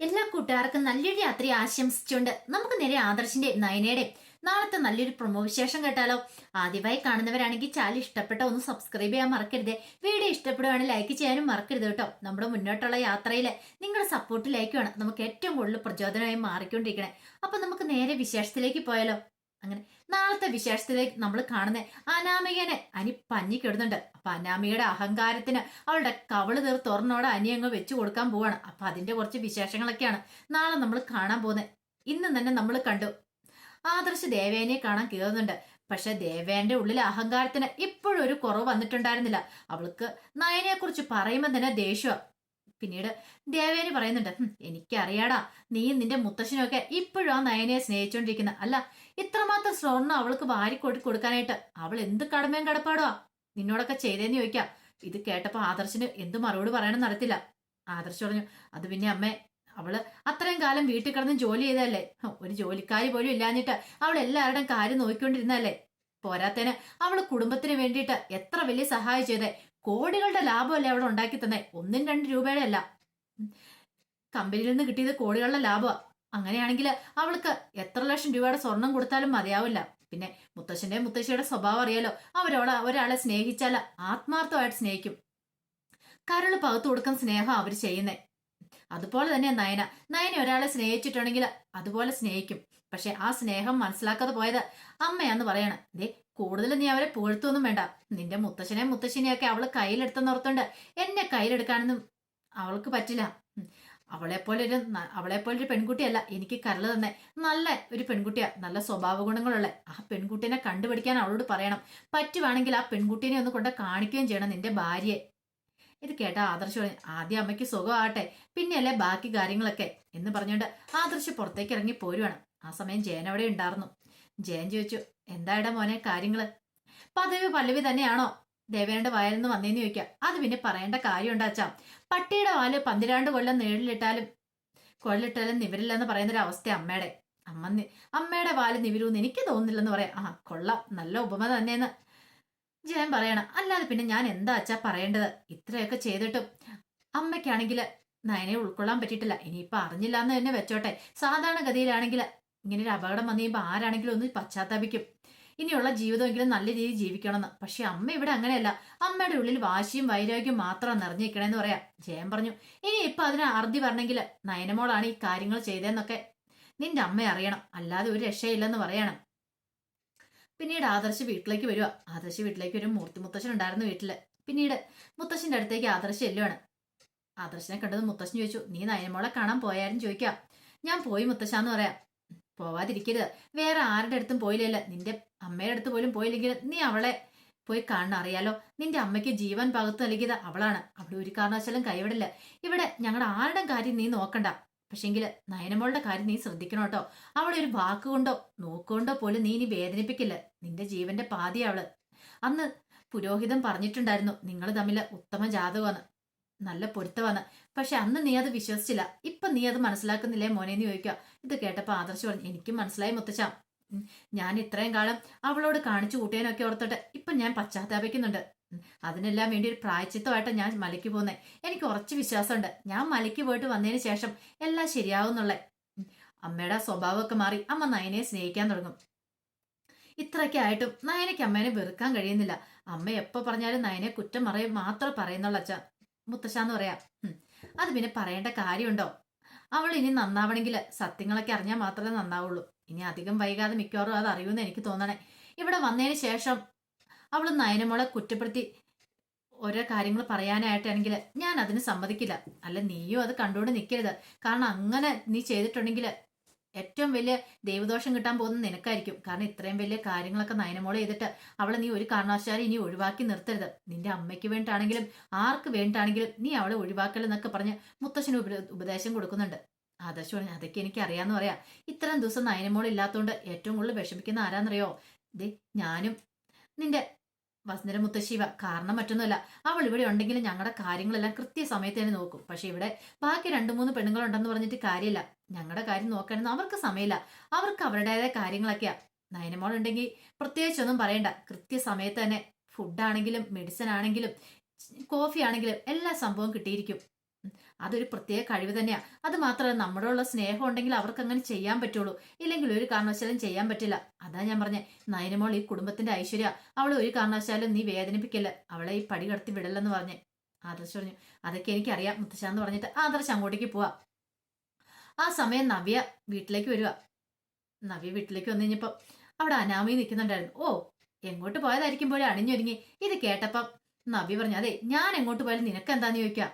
എല്ലാ കൂട്ടുകാർക്കും നല്ലൊരു രാത്രി ആശംസിച്ചുകൊണ്ട് നമുക്ക് നേരെ ആദർശിന്റെ നയനയുടെ നാളത്തെ നല്ലൊരു പ്രൊമോ വിശേഷം കേട്ടാലോ? ആദ്യമായി കാണുന്നവരാണെങ്കിൽ ചാനൽ ഇഷ്ടപ്പെട്ട ഒന്ന് സബ്സ്ക്രൈബ് ചെയ്യാൻ മറക്കരുത്. വീഡിയോ ഇഷ്ടപ്പെടുവാണെങ്കിൽ ലൈക്ക് ചെയ്യാനും മറക്കരുത് കേട്ടോ. നമ്മുടെ മുന്നോട്ടുള്ള യാത്രയിൽ നിങ്ങളുടെ സപ്പോർട്ട് ലൈക്കുമാണ് നമുക്ക് ഏറ്റവും കൂടുതൽ പ്രചോദനമായി മാറിക്കൊണ്ടിരിക്കണേ. അപ്പൊ നമുക്ക് നേരെ വിശേഷത്തിലേക്ക് പോയാലോ? അങ്ങനെ നാളത്തെ വിശേഷത്തിലേക്ക് നമ്മൾ കാണുന്ന അനാമികനെ അനി പഞ്ഞി കിടുന്നുണ്ട്. അപ്പൊ അനാമികയുടെ അഹങ്കാരത്തിന് അവളുടെ കവൾ തീർ തുറന്നോടെ അനി അങ്ങ് വെച്ചു കൊടുക്കാൻ പോവാണ്. അപ്പൊ അതിന്റെ കുറച്ച് വിശേഷങ്ങളൊക്കെയാണ് നാളെ നമ്മൾ കാണാൻ പോകുന്നത് ഇന്ന് തന്നെ നമ്മൾ കണ്ടു. ആദർശ് ദേവേനെ കാണാൻ കയറുന്നുണ്ട്. പക്ഷെ ദേവേന്റെ ഉള്ളിലെ അഹങ്കാരത്തിന് ഇപ്പോഴും ഒരു കുറവ് വന്നിട്ടുണ്ടായിരുന്നില്ല. അവൾക്ക് നയനെ കുറിച്ച് പറയുമ്പോൾ തന്നെ ദേഷ്യം പിന്നീട് ദേവേനി പറയുന്നുണ്ട് "ഹും, എനിക്കറിയാടാ നീ നിന്റെ മുത്തശ്ശനൊക്കെ ഇപ്പോഴും ആ നയനെ സ്നേഹിച്ചോണ്ടിരിക്കുന്ന. അല്ല ഇത്രമാത്രം സ്വർണം അവൾക്ക് വാരിക്കൊട്ടി കൊടുക്കാനായിട്ട് അവൾ എന്ത് കടമയും കടപ്പാടുവാ? നിന്നോടൊക്കെ ചെയ്തേന്ന് ചോദിക്കാം. ഇത് കേട്ടപ്പോ ആദർശിന് എന്ത് മറുപടി പറയണം നടത്തില്ല. ആദർശ് പറഞ്ഞു അത് പിന്നെ അമ്മേ അവൾ അത്രയും കാലം വീട്ടിൽ കിടന്ന് ജോലി ചെയ്തല്ലേ ഒരു ജോലിക്കാരി പോലും ഇല്ലാഞ്ഞിട്ട് അവൾ എല്ലാവരുടെയും കാര്യം നോക്കിക്കൊണ്ടിരുന്നല്ലേ പോരാത്തേന് അവൾ കുടുംബത്തിന് വേണ്ടിയിട്ട് എത്ര വലിയ സഹായം ചെയ്തേ? കോടികളുടെ ലാഭമല്ലേ അവിടെ ഉണ്ടാക്കി തന്നെ? ഒന്നും രണ്ട് രൂപയുടെ അല്ല. കമ്പനിയിൽ നിന്ന് കിട്ടിയത് കോടികളുടെ ലാഭമാണ് അങ്ങനെയാണെങ്കിൽ അവൾക്ക് എത്ര ലക്ഷം രൂപയുടെ സ്വർണം കൊടുത്താലും മതിയാവില്ല. പിന്നെ മുത്തശ്ശന്റെ മുത്തശ്ശിയുടെ സ്വഭാവം അറിയാലോ. അവരോട് ഒരാളെ സ്നേഹിച്ചാൽ ആത്മാർത്ഥമായിട്ട് സ്നേഹിക്കും. കരൾ പകത്തു കൊടുക്കാൻ സ്നേഹം അവർ ചെയ്യുന്നേ. അതുപോലെ തന്നെ നയന. നയന ഒരാളെ സ്നേഹിച്ചിട്ടുണ്ടെങ്കിൽ അതുപോലെ സ്നേഹിക്കും. പക്ഷെ ആ സ്നേഹം മനസ്സിലാക്കാതെ പോയത് അമ്മയാന്ന് പറയണം. ദേ കൂടുതൽ നീ അവരെ പുകഴ്ത്തൊന്നും വേണ്ട. നിന്റെ മുത്തശ്ശനെ മുത്തശ്ശിനെയൊക്കെ അവൾ കയ്യിലെടുത്തെന്ന് ഓർത്തുണ്ട് എന്നെ കയ്യിലെടുക്കാനൊന്നും അവൾക്ക് പറ്റില്ല. അവളെപ്പോലെ ഒരു അവളെപ്പോലെ ഒരു പെൺകുട്ടിയല്ല. എനിക്ക് കരൾ തന്നെ. നല്ല ഒരു പെൺകുട്ടിയാ. നല്ല സ്വഭാവ ഗുണങ്ങളുള്ള. ആ പെൺകുട്ടിനെ കണ്ടുപിടിക്കാൻ അവളോട് പറയണം. പറ്റുവാണെങ്കിൽ ആ പെൺകുട്ടീനെ ഒന്ന് കൊണ്ട് കാണിക്കുകയും ചെയ്യണം നിന്റെ ഭാര്യയെ. ഇത് കേട്ട ആദർശ് പറഞ്ഞു ആദ്യം അമ്മയ്ക്ക് സുഖമാകട്ടെ പിന്നെയല്ലേ ബാക്കി കാര്യങ്ങളൊക്കെ എന്ന് പറഞ്ഞുകൊണ്ട് ആദർശ് പുറത്തേക്ക് ഇറങ്ങി പോരുവാണ്. ആ സമയം ജയൻ അവിടെ ഉണ്ടായിരുന്നു. ജയൻ ചോദിച്ചു എന്തായിടാ മോനെ കാര്യങ്ങൾ? പദവി പല്ലവി തന്നെയാണോ? ദേവേന്റെ വയലിന്ന് വന്നേന്ന് ചോദിക്കാം. അത് പിന്നെ പറയേണ്ട കാര്യം ഉണ്ടാച്ചാ പട്ടിയുടെ വാൽ പന്തിരാണ്ട് കൊല്ലം നേടിലിട്ടാലും കൊള്ളിട്ടാലും നിവരില്ലെന്ന് പറയുന്ന ഒരു അവസ്ഥ അമ്മയുടെ. അമ്മ അമ്മയുടെ വാൽ നിവരൂന്ന് എനിക്ക് തോന്നുന്നില്ലെന്ന് പറയാം. ആ കൊള്ളാം. നല്ല ഉപമ തന്നെയെന്ന് ജയൻ പറയണം. അല്ലാതെ പിന്നെ ഞാൻ എന്താ അച്ഛാ പറയേണ്ടത്? ഇത്രയൊക്കെ ചെയ്തിട്ടും. അമ്മയ്ക്കാണെങ്കിൽ നയനെ ഉൾക്കൊള്ളാൻ പറ്റിയിട്ടില്ല. ഇനിയിപ്പൊ അറിഞ്ഞില്ല എന്ന് തന്നെ വെച്ചോട്ടെ. സാധാരണ ഗതിയിലാണെങ്കിൽ ഇങ്ങനെ ഒരു അപകടം വന്നു കഴിയുമ്പോൾ ആരാണെങ്കിലും ഒന്ന് പശ്ചാത്താപിക്കും. ഇനിയുള്ള ജീവിതമെങ്കിലും നല്ല രീതിയിൽ ജീവിക്കണമെന്ന്. പക്ഷെ അമ്മ ഇവിടെ അങ്ങനെയല്ല. അമ്മയുടെ ഉള്ളിൽ വാശിയും വൈരാഗ്യവും മാത്രം നിറഞ്ഞിരിക്കണമെന്ന് പറയാം. ജയൻ പറഞ്ഞു ഇനി ഇപ്പൊ അതിന് അറുതി പറഞ്ഞെങ്കിൽ നയനമോളാണ് ഈ കാര്യങ്ങൾ ചെയ്തതെന്നൊക്കെ. നിന്റെ അമ്മ അറിയണം. അല്ലാതെ ഒരു രക്ഷയില്ലെന്ന് പറയണം. പിന്നീട് ആദർശ് വീട്ടിലേക്ക് വരിക ആദർശ് വീട്ടിലേക്ക് ഒരു മൂർത്തി മുത്തശ്ശൻ ഉണ്ടായിരുന്നു വീട്ടിൽ. പിന്നീട് മുത്തശ്ശന്റെ അടുത്തേക്ക് ആദർശ് ചെല്ലുവാണ്. ആദർശനെ കണ്ടത് മുത്തശ്ശൻ ചോദിച്ചു നീ നയനമോളെ കാണാൻ പോയാലും ചോദിക്കാം. ഞാൻ പോയി മുത്തശ്ശാന്ന് പറയാം. പോവാതിരിക്കരുത്. വേറെ ആരുടെ അടുത്തും പോയില്ലല്ലോ നിന്റെ അമ്മയുടെ അടുത്ത് പോലും പോയില്ലെങ്കിൽ നീ അവളെ പോയി കാണണം അറിയാലോ. നിന്റെ അമ്മയ്ക്ക് ജീവൻ പകുത്തു നൽകിയത് അവളാണ്. അവിടെ ഒരു കാരണവശാലും കൈവിടില്ല. ഇവിടെ ഞങ്ങളുടെ ആരുടെ കാര്യം നീ നോക്കണ്ട. പക്ഷെങ്കിൽ നയനമോളുടെ കാര്യം നീ ശ്രദ്ധിക്കണം കേട്ടോ. അവളെ ഒരു വാക്കുകൊണ്ടോ നോക്കുകൊണ്ടോ പോലും നീ ഇനി വേദനിപ്പിക്കില്ല. നിന്റെ ജീവന്റെ പാതി അവൾ. അന്ന് പുരോഹിതൻ പറഞ്ഞിട്ടുണ്ടായിരുന്നു നിങ്ങൾ തമ്മിൽ ഉത്തമ ജാതകമാണ്. നല്ല പൊരുത്തമാണ്. പക്ഷെ അന്ന് നീ അത് വിശ്വസിച്ചില്ല. ഇപ്പൊ നീ അത് മനസ്സിലാക്കുന്നില്ലേ മോനെ എന്ന് ചോദിക്കുക. ഇത് കേട്ടപ്പോ ആദർശ് പറഞ്ഞു എനിക്കും മനസ്സിലായി മുത്തച്ഛ. ഞാൻ ഇത്രയും കാലം അവളോട് കാണിച്ചു കൂട്ടിയനൊക്കെ ഓർത്തിട്ട് ഇപ്പൊ ഞാൻ പശ്ചാത്താപിക്കുന്നുണ്ട്. അതിനെല്ലാം വേണ്ടി ഒരു പ്രായച്ചിത്തമായിട്ട് ഞാൻ മലയ്ക്ക് പോകുന്നേ എനിക്ക് ഉറച്ചു വിശ്വാസമുണ്ട്. ഞാൻ മലയ്ക്ക് പോയിട്ട് വന്നതിന് ശേഷം എല്ലാം ശരിയാവുന്നുള്ളേ. അമ്മയുടെ സ്വഭാവമൊക്കെ മാറി അമ്മ നയനെ സ്നേഹിക്കാൻ തുടങ്ങും. ഇത്രയൊക്കെ ആയിട്ടും നയനയ്ക്ക് അമ്മേനെ വെറുക്കാൻ കഴിയുന്നില്ല. അമ്മ എപ്പോ പറഞ്ഞാലും നയനെ കുറ്റം മറയും മാത്രം പറയുന്നുള്ള അച്ഛ. മുത്തശ്ശാന്ന് പറയാം. അത് പിന്നെ പറയേണ്ട കാര്യമുണ്ടോ? അവൾ ഇനി നന്നാവണമെങ്കിൽ സത്യങ്ങളൊക്കെ അറിഞ്ഞാൽ മാത്രമേ നന്നാവുള്ളൂ. ഇനി അധികം വൈകാതെ മിക്കവാറും അത് അറിയുമെന്ന് എനിക്ക് തോന്നണേ. ഇവിടെ വന്നതിന് ശേഷം അവൾ നയനമോളെ കുറ്റപ്പെടുത്തി ഓരോ കാര്യങ്ങൾ പറയാനായിട്ടാണെങ്കിൽ ഞാൻ അതിന് സമ്മതിക്കില്ല. അല്ല നീയോ അത് കണ്ടുകൊണ്ട് നിൽക്കരുത് കാരണം അങ്ങനെ നീ ചെയ്തിട്ടുണ്ടെങ്കിൽ ഏറ്റവും വലിയ ദൈവദോഷം കിട്ടാൻ പോകുന്നത് നിനക്കായിരിക്കും. കാരണം ഇത്രയും വലിയ കാര്യങ്ങളൊക്കെ നയനമോളെ ചെയ്തിട്ട് അവളെ നീ ഒരു കാരണവശാലും ഇനി ഒഴിവാക്കി നിർത്തരുത്. നിന്റെ അമ്മയ്ക്ക് വേണ്ടിയിട്ടാണെങ്കിലും ആർക്ക് വേണ്ടിയിട്ടാണെങ്കിലും നീ അവളെ ഒഴിവാക്കലെന്നൊക്കെ പറഞ്ഞ് മുത്തശ്ശന് ഉപദേശം കൊടുക്കുന്നുണ്ട്. ആദർശ് പറഞ്ഞു അതൊക്കെ എനിക്ക് അറിയാന്ന് പറയാം. ഇത്രയും ദിവസം നയനമോൾ ഇല്ലാത്തതുകൊണ്ട് ഏറ്റവും കൂടുതൽ വിഷമിക്കുന്ന ആരാന്നറിയോ? ദേ ഞാനും നിന്റെ വസുന്ധര മുത്തശ്ശിവ കാരണം മറ്റൊന്നുമല്ല അവൾ ഇവിടെ ഉണ്ടെങ്കിലും ഞങ്ങളുടെ കാര്യങ്ങളെല്ലാം കൃത്യസമയത്ത് തന്നെ നോക്കും. പക്ഷെ ഇവിടെ ബാക്കി രണ്ടു മൂന്ന് പെണ്ണുങ്ങളുണ്ടെന്ന് പറഞ്ഞിട്ട് കാര്യമില്ല. ഞങ്ങളുടെ കാര്യം നോക്കാനൊന്നും അവർക്ക് സമയമില്ല. അവർക്ക് അവരുടേതായ കാര്യങ്ങളൊക്കെയാ. നയനമോൾ ഉണ്ടെങ്കിൽ പ്രത്യേകിച്ചൊന്നും പറയണ്ട. കൃത്യസമയത്ത് തന്നെ ഫുഡാണെങ്കിലും മെഡിസിൻ ആണെങ്കിലും കോഫി ആണെങ്കിലും എല്ലാ സംഭവവും കിട്ടിയിരിക്കും. അതൊരു പ്രത്യേക കഴിവ് തന്നെയാണ് അത് മാത്രമല്ല നമ്മളുള്ള സ്നേഹം ഉണ്ടെങ്കിൽ അവർക്ക് അങ്ങനെ ചെയ്യാൻ പറ്റുള്ളൂ. ഇല്ലെങ്കിൽ ഒരു കാരണവശാലും ചെയ്യാൻ പറ്റില്ല. അതാ ഞാൻ പറഞ്ഞേ നയനമോൾ ഈ കുടുംബത്തിന്റെ ഐശ്വര്യ. അവളെ ഒരു കാരണവശാലും നീ വേദനിപ്പിക്കല്ല. അവളെ ഈ പടി കടത്തി വിടല്ലെന്ന് പറഞ്ഞേ. ആദർശ് പറഞ്ഞു അതൊക്കെ എനിക്കറിയാം മുത്തശ്ശാന്ന് പറഞ്ഞിട്ട് ആദർശ് അങ്ങോട്ടേക്ക് പോവാ. ആ സമയം നവ്യ വീട്ടിലേക്ക് വരിക നവ്യ വീട്ടിലേക്ക് വന്നു കഴിഞ്ഞപ്പം അവിടെ അനാമി നിൽക്കുന്നുണ്ടായിരുന്നു ഓ എങ്ങോട്ട് പോയതായിരിക്കും പോലെ അണിഞ്ഞൊരുങ്ങി. ഇത് കേട്ടപ്പം നവ്യ പറഞ്ഞു അതെ ഞാൻ എങ്ങോട്ട് പോയാലും നിനക്ക് എന്താന്ന് ചോദിക്കാം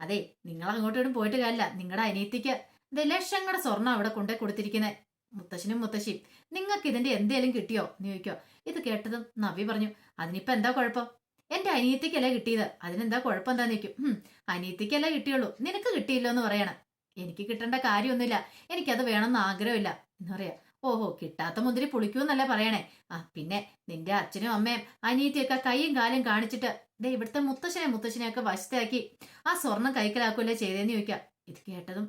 അതെ നിങ്ങൾ അങ്ങോട്ടും പോയിട്ട് കാര്യമില്ല നിങ്ങളുടെ അനിയത്തിക്ക് ദലക്ഷങ്ങളുടെ ലക്ഷങ്ങളുടെ സ്വർണം അവിടെ കൊണ്ടേ കൊടുത്തിരിക്കുന്നത് മുത്തശ്ശനും മുത്തശ്ശിയും നിങ്ങൾക്ക് ഇതിന്റെ എന്തേലും കിട്ടിയോ? എന്ന് ചോദിക്കോ ഇത് കേട്ടതും നവി പറഞ്ഞു അതിനിപ്പോ എന്താ കുഴപ്പം? എന്റെ അനിയത്തിക്കല്ലേ കിട്ടിയത്. അതിനെന്താ കുഴപ്പം എന്താ നിൽക്കും ഹും അനിയത്തിക്കല്ലേ കിട്ടിയുള്ളൂ. നിനക്ക് കിട്ടിയില്ല എന്ന് പറയണം. എനിക്ക് കിട്ടേണ്ട കാര്യമൊന്നുമില്ല. എനിക്കത് വേണമെന്ന് ആഗ്രഹമില്ല. എന്ന് പറയാ. ഓഹോ കിട്ടാത്ത മുന്തിരി പുളിക്കൂന്നല്ലേ പറയണേ. ആ പിന്നെ നിന്റെ അച്ഛനും അമ്മയും അനിയത്തിയൊക്കെ കൈയും കാലും കാണിച്ചിട്ട് ദേ ഇവിടുത്തെ മുത്തശ്ശനെ മുത്തശ്ശനെയൊക്കെ വശത്താക്കി ആ സ്വർണം കൈക്കലാക്കുമല്ലേ ചെയ്തേന്ന് ചോദിക്കാം. ഇത് കേട്ടതും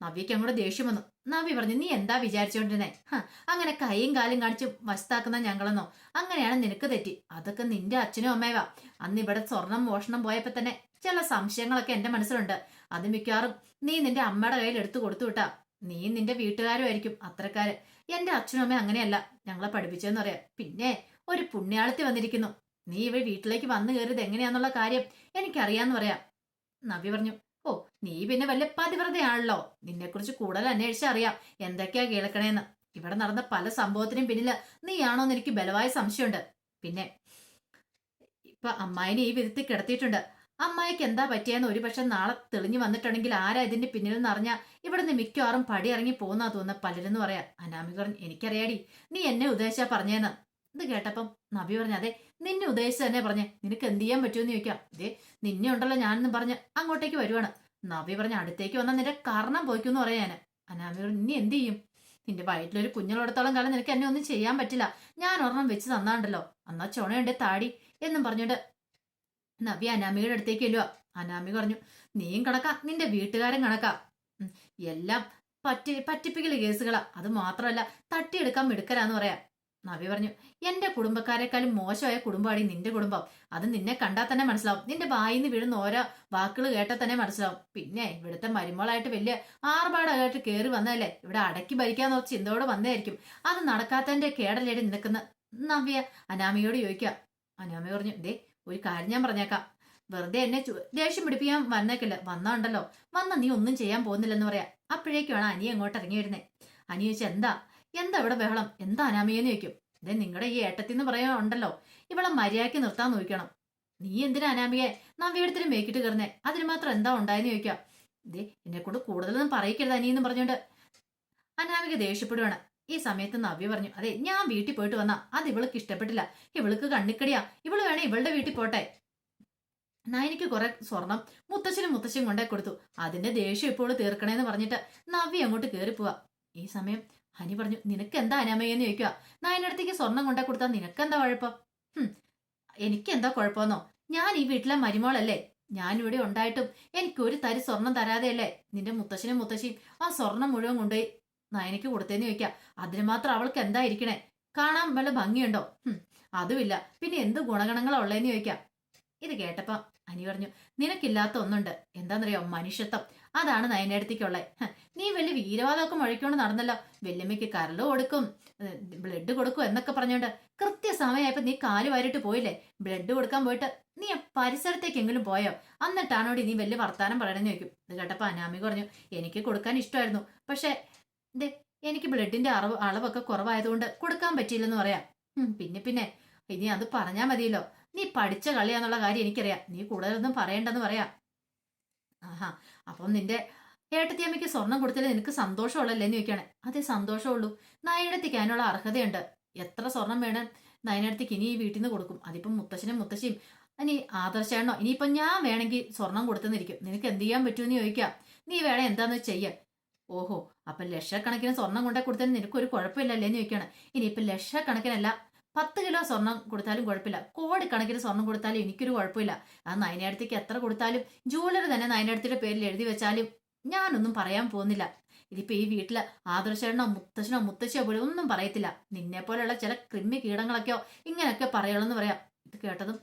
നവ്യയ്ക്ക് അങ്ങോട്ട് ദേഷ്യം വന്നു. നവ്യ പറഞ്ഞു നീ എന്താ വിചാരിച്ചോണ്ടിരുന്നെ? അങ്ങനെ കൈയും കാലും കാണിച്ച് വശത്താക്കുന്ന ഞങ്ങളെന്നോ? അങ്ങനെയാണ് നിനക്ക് തെറ്റി. അതൊക്കെ നിന്റെ അച്ഛനും അമ്മയവാ അന്ന് ഇവിടെ സ്വർണം മോഷണം പോയപ്പോ തന്നെ ചില സംശയങ്ങളൊക്കെ എന്റെ മനസ്സിലുണ്ട്. അത് മിക്കവാറും നീ നിന്റെ അമ്മയുടെ കയ്യിൽ എടുത്തു കൊടുത്തു വിട്ടാ. നീ നിന്റെ വീട്ടുകാരും ആയിരിക്കും അത്രക്കാര്. എന്റെ അച്ഛനും അമ്മയും അങ്ങനെയല്ല ഞങ്ങളെ പഠിപ്പിച്ചതെന്ന് പറയാം പിന്നെ ഒരു പുണ്യാളത്തി വന്നിരിക്കുന്നു. നീ ഇവ വീട്ടിലേക്ക് വന്നു കയറിയത് എങ്ങനെയാന്നുള്ള കാര്യം എനിക്കറിയാന്ന് പറയാം. നബി പറഞ്ഞു ഓ നീ പിന്നെ വല്ല പതിവ്രതയാണല്ലോ. നിന്നെക്കുറിച്ച് കൂടുതൽ അന്വേഷിച്ച് അറിയാം. എന്തൊക്കെയാ കേൾക്കണേന്ന്. ഇവിടെ നടന്ന പല സംഭവത്തിനും പിന്നിൽ നീയാണോന്ന് എനിക്ക് ബലമായ സംശയമുണ്ട്. പിന്നെ ഇപ്പൊ അമ്മായിനെ ഈ വിധത്തിൽ കിടത്തിയിട്ടുണ്ട്. അമ്മായിക്ക് എന്താ പറ്റിയെന്ന് ഒരുപക്ഷെ നാളെ തെളിഞ്ഞു വന്നിട്ടുണ്ടെങ്കിൽ ആരാ ഇതിന്റെ പിന്നിൽ നിന്ന് അറിഞ്ഞാ ഇവിടുന്ന് മിക്കവാറും പടി ഇറങ്ങി പോകുന്നാ തോന്നുന്ന പലരെന്ന് പറയാ. പറഞ്ഞു എനിക്കറിയാടി. നീ എന്നെ ഉദ്ദേശിച്ചാ പറഞ്ഞേന്ന്. ഇത് കേട്ടപ്പം നബി പറഞ്ഞ അതെ നിന്നെ ഉദ്ദേശിച്ച് തന്നെ പറഞ്ഞേ. നിനക്ക് എന്ത് ചെയ്യാൻ പറ്റുമെന്ന് ചോദിക്കാം. ഇതേ നിന്നെ ഉണ്ടല്ലോ ഞാനെന്ന് പറഞ്ഞ് അങ്ങോട്ടേക്ക് വരുവാണ്. നബി പറഞ്ഞ അടുത്തേക്ക് വന്നാൽ നിന്റെ കാരണം പോയിക്കുന്നു പറയാൻ അനാമി നീ എന്ത് ചെയ്യും? നിന്റെ വയറ്റിലൊരു കുഞ്ഞുള്ളടത്തോളം കാലം നിനക്ക് എന്നെ ഒന്നും ചെയ്യാൻ പറ്റില്ല. ഞാൻ ഒരെണ്ണം വെച്ച് തന്നാണ്ടല്ലോ. അന്നാ ചുണയുണ്ട് താടി എന്നും പറഞ്ഞിട്ട് നബി അനാമികയുടെ അടുത്തേക്ക് ചെല്ലുക അനാമി പറഞ്ഞു നീയും കണക്കാ നിന്റെ വീട്ടുകാരൻ കണക്കാ. എല്ലാം പറ്റി പറ്റിപ്പിക്കൽ കേസുകളാ. അത് മാത്രമല്ല തട്ടിയെടുക്കാൻ മിടുക്കലാന്ന് പറയാം. നബി പറഞ്ഞു എന്റെ കുടുംബക്കാരെക്കാളും മോശമായ കുടുംബമാണ് നിന്റെ കുടുംബം. അത് നിന്നെ കണ്ടാൽ തന്നെ മനസ്സിലാവും. നിന്റെ ബായിന്ന് വീഴുന്ന ഓരോ വാക്കുകൾ കേട്ടാൽ തന്നെ മനസ്സിലാവും. പിന്നെ ഇവിടുത്തെ മരുമോളായിട്ട് വലിയ ആർഭാടമായിട്ട് കയറി വന്നതല്ലേ? ഇവിടെ അടക്കി ഭരിക്കാൻ നോക്കി ചിന്തയോടെ വന്നതായിരിക്കും. അത് നടക്കാത്തതിന്റെ കേടലേടി നിൽക്കുന്ന നവ്യ അനാമിയോട് ചോദിക്കുക. അനാമി പറഞ്ഞു ദേ ഒരു കാര്യം ഞാൻ പറഞ്ഞേക്കാം. വെറുതെ എന്നെ ദേഷ്യം പിടിപ്പിക്കാൻ വന്നേക്കില്ല. വന്നുണ്ടല്ലോ. വന്ന നീ ഒന്നും ചെയ്യാൻ പോകുന്നില്ലെന്ന് പറയാം. അപ്പോഴേക്കുമാണ് അനി അങ്ങോട്ട് ഇറങ്ങി വരുന്നത് അനി ചോദിച്ചാൽ എന്താ? എന്താ ഇവിടെ ബഹളം? എന്താ അനാമിയെന്ന് ചോദിക്കും? ഇതേ നിങ്ങളുടെ ഈ ഏട്ടത്തിന്ന് പറയാൻ ഉണ്ടല്ലോ. ഇവളെ മര്യാദയ്ക്ക് നിർത്താൻ നോക്കണം. നീ എന്തിനാ അനാമിയെ നവ്യടത്തിന് മേക്കിട്ട് കയറുന്നേ. അതിന് മാത്രം എന്താ ഉണ്ടായെന്ന് ചോദിക്കാം. ഇതേ എന്നെ കൊണ്ട് കൂടുതലൊന്നും പറയിക്കരുത് അനിയെന്ന് പറഞ്ഞുകൊണ്ട് അനാമിക ദേഷ്യപ്പെടുവാണ്. ഈ സമയത്ത് നവ്യ പറഞ്ഞു അതെ ഞാൻ വീട്ടിൽ പോയിട്ട് വന്നാ. അത് ഇവൾക്ക് ഇഷ്ടപ്പെട്ടില്ല. ഇവൾക്ക് കണ്ണിക്കടിയാ. ഇവൾ വേണേ ഇവളുടെ വീട്ടിൽ പോട്ടെ. നയനിക്ക് കുറെ സ്വർണം മുത്തച്ഛനും മുത്തശ്ശനും കൊണ്ടേ കൊടുത്തു. അതിന്റെ ദേഷ്യം ഇപ്പോൾ തീർക്കണേന്ന് പറഞ്ഞിട്ട് നവ്യ അങ്ങോട്ട് കയറി പോവാ ഈ സമയം ഹനി പറഞ്ഞു നിനക്ക് എന്താ അനാമയെന്ന് ചോദിക്കുക? നായനടുത്തേക്ക് സ്വർണം കൊണ്ടേ കൊടുത്താൽ നിനക്കെന്താ കുഴപ്പം? എനിക്ക് എന്താ കുഴപ്പമെന്നോ? ഞാൻ ഈ വീട്ടിലെ മരുമോളല്ലേ? ഞാനിവിടെ ഉണ്ടായിട്ടും എനിക്ക് ഒരു തരി സ്വർണം തരാതെയല്ലേ? നിന്റെ മുത്തശ്ശനും മുത്തശ്ശിയും ആ സ്വർണം മുഴുവൻ കൊണ്ടുപോയി നയനയ്ക്ക് കൊടുത്തേന്ന് ചോദിക്കാം അതിന് മാത്രം അവൾക്ക് എന്താ ഇരിക്കണേ? കാണാൻ വല്ല ഭംഗിയുണ്ടോ? അതുമില്ല. പിന്നെ എന്ത് ഗുണഗണങ്ങളാ ഉള്ളേന്ന് ചോദിക്കാം ഇത് കേട്ടപ്പം അനി പറഞ്ഞു നിനക്കില്ലാത്ത ഒന്നുണ്ട്. എന്താണെന്നറിയോ മനുഷ്യത്വം. അതാണ് നയനടുത്തേക്കുള്ളത് നീ വലിയ വീരവാദമൊക്കെ മുഴക്കൊണ്ട് നടന്നല്ലോ. വെല്ലുമ്മയ്ക്ക് കരൾ കൊടുക്കും. ബ്ലഡ് കൊടുക്കും എന്നൊക്കെ പറഞ്ഞോണ്ട് കൃത്യസമയമായപ്പോ നീ കാൽ വാരിട്ട് പോയില്ലേ? ബ്ലഡ് കൊടുക്കാൻ പോയിട്ട് നീ പരിസരത്തേക്കെങ്കിലും പോയോ? എന്നിട്ടാണോടി നീ വലിയ വർത്താനം പറയണമെന്ന് ചോദിക്കും. ഇത് കേട്ടപ്പോ അനാമി പറഞ്ഞു എനിക്ക് കൊടുക്കാൻ ഇഷ്ടമായിരുന്നു. പക്ഷെ എനിക്ക് ബ്ലഡിന്റെ അളവ് അളവൊക്കെ കുറവായതുകൊണ്ട് കൊടുക്കാൻ പറ്റിയില്ലെന്ന് പറയാം. പിന്നെ പിന്നെ. ഇനി അത് പറഞ്ഞാ മതിയല്ലോ. നീ പഠിച്ച കളിയാന്നുള്ള കാര്യം എനിക്കറിയാം. നീ കൂടുതലൊന്നും പറയണ്ടെന്ന് പറയാം. ആഹാ അപ്പം നിന്റെ ഏട്ടത്തിയമ്മയ്ക്ക് സ്വർണം കൊടുത്തതിൽ നിനക്ക് സന്തോഷമുള്ളല്ലേ എന്ന് ചോദിക്കുകയാണ്. അതെ സന്തോഷമുള്ളൂ. നയനടത്തേക്ക് അതിനുള്ള അർഹതയുണ്ട്. എത്ര സ്വർണം വേണം നയനടത്തേക്ക് ഇനി ഈ വീട്ടിൽ നിന്ന് കൊടുക്കും. അതിപ്പം മുത്തശ്ശനും മുത്തശ്ശിയും. ഇനി ആദർശേണോ ഇനിയിപ്പം ഞാൻ വേണമെങ്കിൽ സ്വർണം കൊടുത്തെന്നിരിക്കും. നിനക്ക് എന്ത് ചെയ്യാൻ പറ്റുമെന്ന് ചോദിക്കാം നീ വേണേ എന്താന്ന് ചെയ്യാം. ഓഹോ അപ്പം ലക്ഷക്കണക്കിന് സ്വർണം കൊണ്ടേ കൊടുത്തതിന് നിനക്കൊരു കുഴപ്പമില്ലല്ലേ എന്ന് ചോദിക്കുകയാണ്. ഇനിയിപ്പം ലക്ഷക്കണക്കിനല്ല പത്ത് കിലോ സ്വർണം കൊടുത്താലും കുഴപ്പമില്ല. കോടിക്കണക്കിന് സ്വർണം കൊടുത്താലും എനിക്കൊരു കുഴപ്പമില്ല. ആ നയനടുത്തേക്ക് എത്ര കൊടുത്താലും ജൂവലറി തന്നെ നയനടുത്തിന്റെ പേരിൽ എഴുതി വെച്ചാലും ഞാനൊന്നും പറയാൻ പോകുന്നില്ല. ഇതിപ്പോ ഈ വീട്ടിൽ ആദർശനോ മുത്തശ്ശനോ മുത്തശ്ശിയോ പോലും ഒന്നും പറയത്തില്ല. നിന്നെ പോലെയുള്ള ചില കൃമി കീടങ്ങളൊക്കെയോ ഇങ്ങനെയൊക്കെ പറയണമെന്ന് പറയാം. ഇത് കേട്ടതും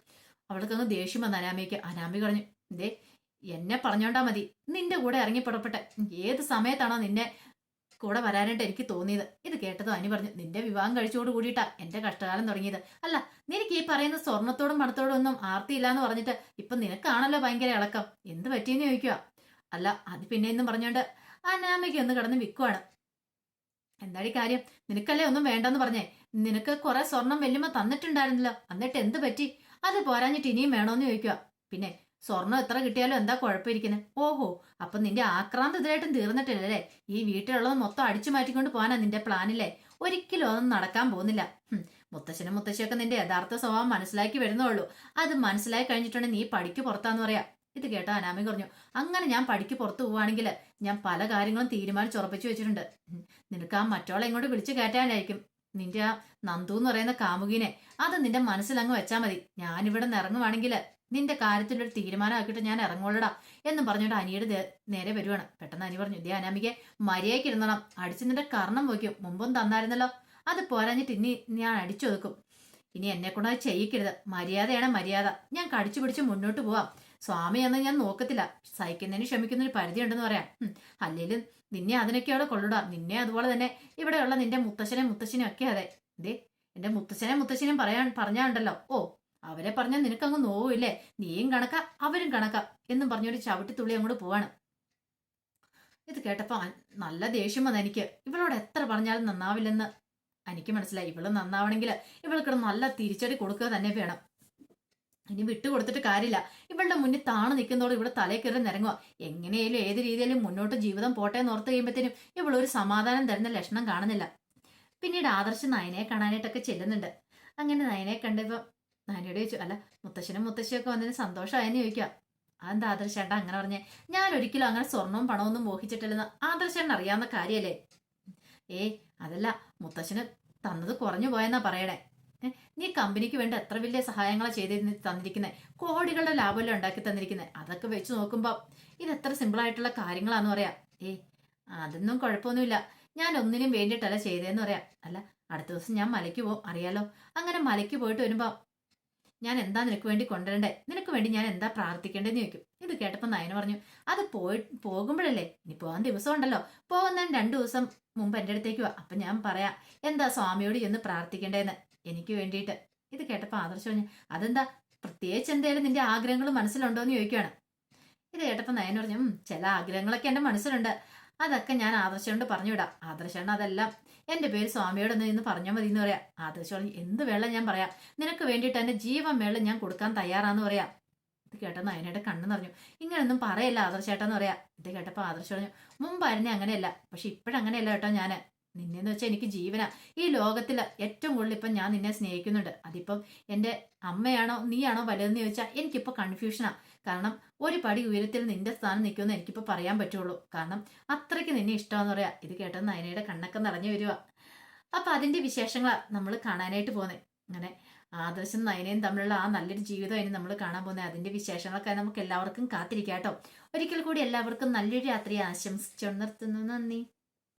അവൾക്കങ്ങ് ദേഷ്യം വന്ന അനാമിക്ക് അനാമി പറഞ്ഞു ദേ എന്നെ പറഞ്ഞോണ്ടാ മതി. നിന്റെ കൂടെ ഇറങ്ങി പുറപ്പെട്ടെ. ഏത് സമയത്താണോ നിന്നെ കൂടെ വരാനായിട്ട് എനിക്ക് തോന്നിയത്. ഇത് കേട്ടതോ അനി പറഞ്ഞു നിന്റെ വിവാഹം കഴിച്ചോട് കൂടിയിട്ടാ എന്റെ കഷ്ടകാലം തുടങ്ങിയത്. അല്ല നിനക്ക് ഈ പറയുന്ന സ്വർണത്തോടും പണത്തോടും ഒന്നും ആർത്തിയില്ല എന്ന് പറഞ്ഞിട്ട് ഇപ്പൊ നിനക്കാണല്ലോ ഭയങ്കര ഇളക്കം. എന്ത് പറ്റിയെന്ന് ചോദിക്കുക അല്ല അത് പിന്നെ പറഞ്ഞോണ്ട് അനാമയ്ക്ക് ഒന്ന് കിടന്ന് വിൽക്കുവാണ്. എന്താടി കാര്യം? നിനക്കല്ലേ ഒന്നും വേണ്ടെന്ന് പറഞ്ഞേ? നിനക്ക് കുറെ സ്വർണം വെല്ലുമ്പോ തന്നിട്ടുണ്ടായിരുന്നല്ലോ. എന്നിട്ട് എന്ത് പറ്റി? അത് പോരാഞ്ഞിട്ട് ഇനിയും വേണോന്ന് ചോദിക്കുക പിന്നെ സ്വർണം എത്ര കിട്ടിയാലും എന്താ കുഴപ്പമിരിക്കുന്നത് ഓഹോ അപ്പൊ നിന്റെ ആക്രാന്ത് ഇതിലായിട്ടും തീർന്നിട്ടില്ലല്ലേ? ഈ വീട്ടിലുള്ളത് മൊത്തം അടിച്ചു മാറ്റിക്കൊണ്ട് പോകാനാ നിന്റെ പ്ലാനില്ലേ? ഒരിക്കലും അതൊന്നും നടക്കാൻ പോകുന്നില്ല. മുത്തശ്ശനും മുത്തശ്ശിയൊക്കെ നിന്റെ യഥാർത്ഥ സ്വഭാവം മനസ്സിലാക്കി വരുന്നുള്ളൂ അത് മനസ്സിലാക്കി കഴിഞ്ഞിട്ടുണ്ടെങ്കിൽ നീ പഠിക്ക് പുറത്താന്ന് പറയാ. ഇത് കേട്ട അനാമി പറഞ്ഞു അങ്ങനെ ഞാൻ പഠിക്ക് പുറത്തു പോവാണെങ്കിൽ ഞാൻ പല കാര്യങ്ങളും തീരുമാനിച്ചുറപ്പിച്ചു വെച്ചിട്ടുണ്ട്. നിനക്ക് ആ മറ്റോളെ ഇങ്ങോട്ട് വിളിച്ചു കയറ്റാനായിരിക്കും. നിന്റെ ആ നന്ദു എന്ന് പറയുന്ന കാമുകിനെ അത് നിന്റെ മനസ്സിലങ്ങ് വെച്ചാൽ മതി. ഞാനിവിടെ നിന്ന് ഇറങ്ങുവാണെങ്കിൽ നിന്റെ കാര്യത്തിലൊരു തീരുമാനമാക്കിയിട്ട് ഞാൻ ഇറങ്ങോളടാ എന്ന് പറഞ്ഞുകൊണ്ട് അനിയുടെ നേരെ വരുവാണ്. പെട്ടെന്ന് അനി പറഞ്ഞു ദേ അനാമിക മര്യാദയ്ക്ക് ഇരുന്നണം. അടിച്ച് നിന്റെ കർണം വയ്ക്കും. മുമ്പും തന്നായിരുന്നല്ലോ. അത് പോരാഞ്ഞിട്ട് ഇനി ഞാൻ അടിച്ചു ഒതുക്കും ഇനി എന്നെ കൊണ്ട് അത് ചെയ്യിക്കരുത്. മര്യാദയാണ് മര്യാദ. ഞാൻ കടിച്ചു പിടിച്ച് മുന്നോട്ട് പോവാം. സ്വാമി എന്ന് ഞാൻ നോക്കത്തില്ല. സഹിക്കുന്നതിന് ക്ഷമിക്കുന്നതിന് പരിധി ഉണ്ടെന്ന് പറയാം അല്ലെങ്കിലും നിന്നെ അതിനൊക്കെ അവിടെ കൊള്ളിടാം. നിന്നെ അതുപോലെ തന്നെ ഇവിടെയുള്ള നിന്റെ മുത്തശ്ശനെ മുത്തശ്ശനെ ഒക്കെ അതെ. ദേ എന്റെ മുത്തശ്ശനെ മുത്തശ്ശനും പറയാൻ പറഞ്ഞാണ്ടല്ലോ. ഓ അവരെ പറഞ്ഞാൽ നിനക്കങ്ങ് നോവില്ലേ? നീയും കണക്ക അവരും കണക്ക എന്നും പറഞ്ഞൊരു ചവിട്ടി തുള്ളി അങ്ങോട്ട് പോവാണ്. ഇത് കേട്ടപ്പോ നല്ല ദേഷ്യം വന്നു എനിക്ക്. ഇവളോട് എത്ര പറഞ്ഞാലും നന്നാവില്ലെന്ന് എനിക്ക് മനസ്സിലായി. ഇവൾ നന്നാവണമെങ്കിൽ ഇവൾക്ക് നല്ല തിരിച്ചടി കൊടുക്കുക തന്നെ വേണം. ഇനി വിട്ടുകൊടുത്തിട്ട് കാര്യമില്ല. ഇവളുടെ മുന്നിൽ താണു നിൽക്കുന്നതോട് ഇവിടെ തലേ കയറി നിരങ്ങുക എങ്ങനെയായാലും ഏത് രീതിയിലും മുന്നോട്ട് ജീവിതം പോട്ടെ എന്ന് ഓർത്ത് കഴിയുമ്പോഴത്തേനും ഇവളൊരു സമാധാനം തരുന്ന ലക്ഷണം കാണുന്നില്ല. പിന്നീട് ആദർശ് നയനയെ കാണാനായിട്ടൊക്കെ ചെല്ലുന്നുണ്ട്. അങ്ങനെ നയനയെ കണ്ടപ്പോ നയനയോട് ചോദിച്ചു അല്ല മുത്തശ്ശനും മുത്തശ്ശിയൊക്കെ വന്നതിന് സന്തോഷമായെന്ന് ചോദിക്കാം അതെന്താ ആദർശേട്ടാ? അങ്ങനെ പറഞ്ഞേ ഞാൻ ഒരിക്കലും അങ്ങനെ സ്വർണവും പണമൊന്നും മോഹിച്ചിട്ടില്ലെന്ന് ആദർശേട്ടൻ അറിയാവുന്ന കാര്യമല്ലേ? ഏ അതല്ല മുത്തശ്ശന് തന്നത് കുറഞ്ഞു പോയെന്നാ പറയണേ. നീ കമ്പനിക്ക് വേണ്ടി എത്ര വലിയ സഹായങ്ങളാണ് ചെയ്ത് തന്നിരിക്കുന്നത് കോടികളുടെ ലാഭമല്ലേ ഉണ്ടാക്കി തന്നിരിക്കുന്നത് അതൊക്കെ വെച്ച് നോക്കുമ്പോൾ ഇത് എത്ര സിമ്പിൾ ആയിട്ടുള്ള കാര്യങ്ങളാന്ന് പറയാം. ഏ അതൊന്നും കുഴപ്പമൊന്നുമില്ല. ഞാൻ ഒന്നിനും വേണ്ടിയിട്ടല്ല ചെയ്തതെന്ന് പറയാം. അല്ല അടുത്ത ദിവസം ഞാൻ മലയ്ക്ക് പോകും അറിയാലോ? അങ്ങനെ മലയ്ക്ക് പോയിട്ട് വരുമ്പോൾ ഞാൻ എന്താ നിനക്ക് വേണ്ടി കൊണ്ടുവരണ്ടേ? നിനക്ക് വേണ്ടി ഞാൻ എന്താ പ്രാർത്ഥിക്കേണ്ടതെന്ന് ചോദിക്കും. ഇത് കേട്ടപ്പോൾ നയന പറഞ്ഞു അത് പോയി പോകുമ്പോഴല്ലേ? ഇനി പോകാൻ ദിവസം ഉണ്ടല്ലോ. പോകുന്ന രണ്ടു ദിവസം മുമ്പ് എന്റെ അടുത്തേക്ക് വാ. അപ്പം ഞാൻ പറയാം എന്താ സ്വാമിയോട് ചെന്ന് പ്രാർത്ഥിക്കേണ്ടതെന്ന് എനിക്ക് വേണ്ടിയിട്ട്. ഇത് കേട്ടപ്പോൾ ആദർശം പറഞ്ഞു അതെന്താ? പ്രത്യേകിച്ച് എന്തെങ്കിലും നിന്റെ ആഗ്രഹങ്ങൾ മനസ്സിലുണ്ടോയെന്ന് ചോദിക്കുകയാണ് ഇത് കേട്ടപ്പോൾ നയൻ പറഞ്ഞു "ഉം, ചില ആഗ്രഹങ്ങളൊക്കെ എന്റെ മനസ്സിലുണ്ട്. അതൊക്കെ ഞാൻ ആദർശോണ്ട് പറഞ്ഞുവിടാം. ആദർശാണ് അതെല്ലാം എന്റെ പേര് സ്വാമിയോട് ഒന്ന് ഇന്ന് പറഞ്ഞാൽ മതി എന്ന് പറയാം. ആദർശം പറഞ്ഞു എന്ത് വെള്ളം ഞാൻ പറയാം? നിനക്ക് വേണ്ടിയിട്ട് എന്റെ ജീവൻ വെള്ളം ഞാൻ കൊടുക്കാൻ തയ്യാറാന്ന് പറയാം. ഇത് കേട്ട നയനയുടെ കണ്ണ് നിറഞ്ഞു. ഇങ്ങനൊന്നും പറയല്ല ആദർശേട്ടാന്ന് പറയാം. ഇത് കേട്ടപ്പോൾ ആദർശ് പറഞ്ഞു മുമ്പായിരുന്നേ അങ്ങനെയല്ല. പക്ഷെ ഇപ്പോഴങ്ങനെയല്ല കേട്ടോ ഞാൻ നിന്നെന്ന് വെച്ചാൽ എനിക്ക് ജീവന. ഈ ലോകത്തിൽ ഏറ്റവും കൂടുതൽ ഇപ്പം ഞാൻ നിന്നെ സ്നേഹിക്കുന്നുണ്ട്. അതിപ്പം എന്റെ അമ്മയാണോ നീയാണോ വലുതെന്ന് ചോദിച്ചാൽ എനിക്കിപ്പോൾ കൺഫ്യൂഷനാ കാരണം ഒരു പടി ഉയരത്തിൽ നിന്റെ സ്ഥാനം നിൽക്കുമെന്ന് എനിക്കിപ്പോൾ പറയാൻ പറ്റുള്ളൂ. കാരണം അത്രയ്ക്ക് നിന്നെ ഇഷ്ടമാന്ന് പറയാ. ഇത് കേട്ടത് നയനയുടെ കണ്ണൊക്കെ നിറഞ്ഞു വരിക അപ്പം അതിന്റെ വിശേഷങ്ങളാണ് നമ്മൾ കാണാനായിട്ട് പോകുന്നത് അങ്ങനെ ആദർശം നയനയും തമ്മിലുള്ള ആ നല്ലൊരു ജീവിതം ഇനി നമ്മൾ കാണാൻ പോകുന്നത് അതിന്റെ വിശേഷങ്ങളൊക്കെ നമുക്ക് എല്ലാവർക്കും കാത്തിരിക്കാം കേട്ടോ. ഒരിക്കൽ കൂടി എല്ലാവർക്കും നല്ലൊരു രാത്രി ആശംസിച്ചു നിർത്തുന്നു നന്ദി.